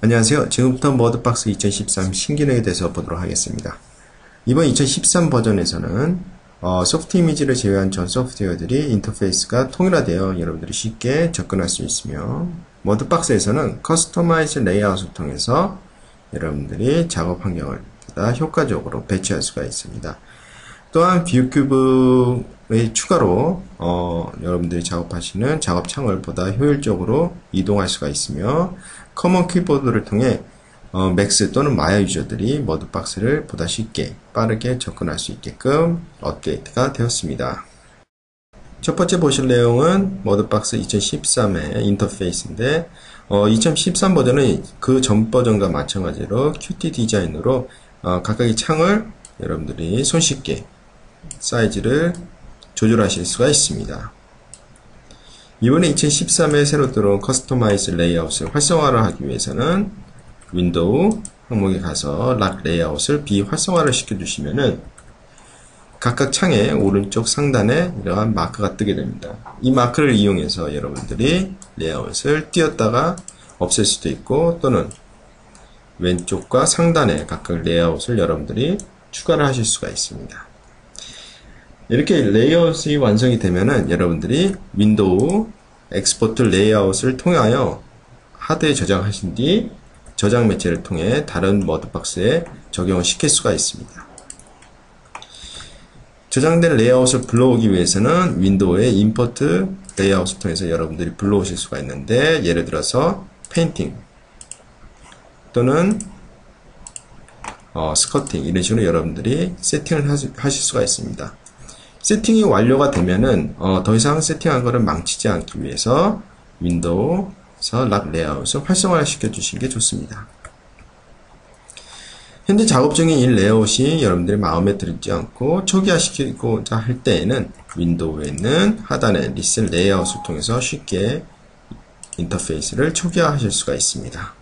안녕하세요. 지금부터 머드박스 2013 신기능에 대해서 보도록 하겠습니다. 이번 2013 버전에서는 어, 소프트 이미지를 제외한 전 소프트웨어들이 인터페이스가 통일화되어 여러분들이 쉽게 접근할 수 있으며 머드박스에서는 커스터마이즈 레이아웃을 통해서 여러분들이 작업 환경을 보다 효과적으로 배치할 수가 있습니다. 또한 뷰큐브의 추가로 어, 여러분들이 작업하시는 작업 창을 보다 효율적으로 이동할 수가 있으며 커먼 키보드를 통해 어, 맥스 또는 마야 유저들이 머드박스를 보다 쉽게 빠르게 접근할 수 있게끔 업데이트가 되었습니다. 첫 번째 보실 내용은 머드박스 2013의 인터페이스인데 어, 2013 버전은 그 전 버전과 마찬가지로 Qt 디자인으로 어, 각각의 창을 여러분들이 손쉽게 사이즈를 조절하실 수가 있습니다. 이번에 2013에 새로 들어온 커스터마이즈 레이아웃을 활성화를 하기 위해서는 윈도우 항목에 가서 락 레이아웃을 비활성화를 시켜주시면은 각각 창의 오른쪽 상단에 이러한 마크가 뜨게 됩니다. 이 마크를 이용해서 여러분들이 레이아웃을 띄었다가 없앨 수도 있고 또는 왼쪽과 상단에 각각 레이아웃을 여러분들이 추가를 하실 수가 있습니다. 이렇게 레이아웃이 완성이 되면은 여러분들이 윈도우 엑스포트 레이아웃을 통하여 하드에 저장하신 뒤 저장 매체를 통해 다른 머드박스에 적용을 시킬 수가 있습니다. 저장된 레이아웃을 불러오기 위해서는 윈도우의 임포트 레이아웃을 통해서 여러분들이 불러오실 수가 있는데 예를 들어서 페인팅 또는 어, 스커팅 이런 식으로 여러분들이 세팅을 하실 수가 있습니다. 세팅이 완료가 되면은 어, 더 이상 세팅한 거를 망치지 않기 위해서 윈도우에서 락 레이아웃을 활성화 시켜 주시는 게 좋습니다. 현재 작업 중인 이 레이아웃이 여러분들의 마음에 들지 않고 초기화시키고자 할 때에는 윈도우에 있는 하단의 리셋 레이아웃을 통해서 쉽게 인터페이스를 초기화하실 수가 있습니다.